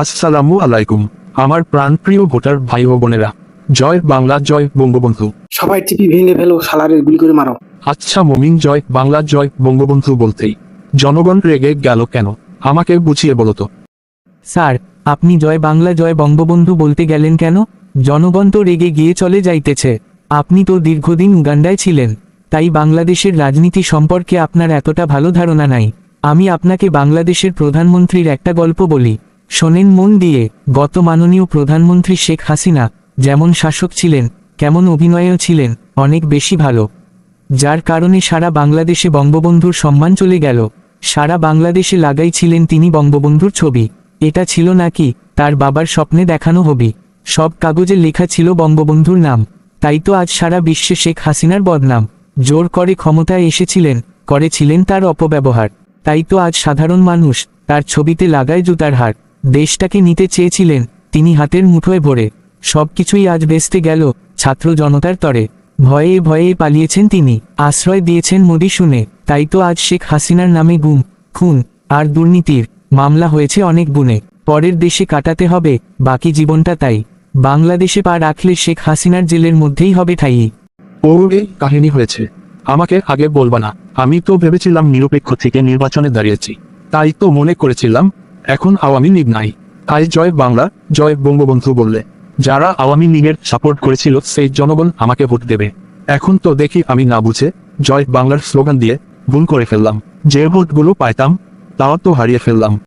আসসালামু আলাইকুম আমার প্রাণপ্রিয় ভোটার ভাই ও বোনেরা। জয় বাংলা জয় বঙ্গবন্ধু। সবাই টিপি ভেঙে ফেলো সালারে গুলি করে মারো। আচ্ছা মমিন জয় বাংলা জয় বঙ্গবন্ধু বলতেই। জনগণ রেগে গেল কেন? আমাকে বুঝিয়ে বলো তো। স্যার আপনি জয় বাংলা জয় বঙ্গবন্ধু বলতে গেলেন কেন? জনগণ তো রেগে গিয়ে চলে যাইতেছে। আপনি তো দীর্ঘদিন উগান্ডায় ছিলেন। তাই বাংলাদেশের রাজনীতি সম্পর্কে আপনার এতটা ভালো ধারণা নাই। আমি আপনাকে বাংলাদেশের প্রধানমন্ত্রীর একটা গল্প বলি। শোনেন মন দিয়ে, গত মাননীয় প্রধানমন্ত্রী শেখ হাসিনা যেমন শাসক ছিলেন, কেমন অভিনয়েও ছিলেন, অনেক বেশি ভালো। যার কারণে সারা বাংলাদেশে বঙ্গবন্ধুর সম্মান চলে গেল। সারা বাংলাদেশে লাগাই ছিলেন তিনি বঙ্গবন্ধুর ছবি। এটা ছিল নাকি, তার বাবার স্বপ্নে দেখানো হবি। সব কাগজে লেখা ছিল বঙ্গবন্ধুর নাম। তাই তো আজ সারা বিশ্বে শেখ হাসিনার বদনাম। জোর করে ক্ষমতায় এসেছিলেন, করেছিলেন তার অপব্যবহার। তাই তো আজ সাধারণ মানুষ, তার ছবিতে লাগায় জুতার হার। দেশটাকে নিতে চেয়েছিলেন, তিনি হাতের মুঠোয় ভরে। সবকিছুই আজ বেসতে গেল, ছাত্র জনতার তরে। ভয়ে ভয়ে পালিয়েছেন তিনি, আশ্রয় দিয়েছেন মোদি শুনে। তাই তো আজ শেখ হাসিনার নামে গুম, খুন আর দুর্নীতির মামলা হয়েছে অনেক গুণে। পরের দেশে কাটাতে হবে, বাকি জীবনটা তাই। বাংলাদেশে পা রাখলে শেখ হাসিনার জেলের মধ্যেই হবে ঠাই। ও এই কাহিনী হয়েছে, আমাকে আগে বলবা না, আমি তো ভেবেছিলাম নিরপেক্ষ থেকে নির্বাচনে দাঁড়িয়েছি। তাই তো মনে করেছিলাম এখন আওয়ামী লীগ নাই। তাই জয় বাংলা, জয় বঙ্গবন্ধু বললে, যারা আওয়ামী লীগের সাপোর্ট করেছিল, সেই জনগণ আমাকে ভোট দেবে। এখন তো দেখি আমি না বুঝে, জয় বাংলার স্লোগান দিয়ে ভুল করে ফেললাম। যে ভোটগুলো পাইতাম, তাও তো হারিয়ে ফেললাম।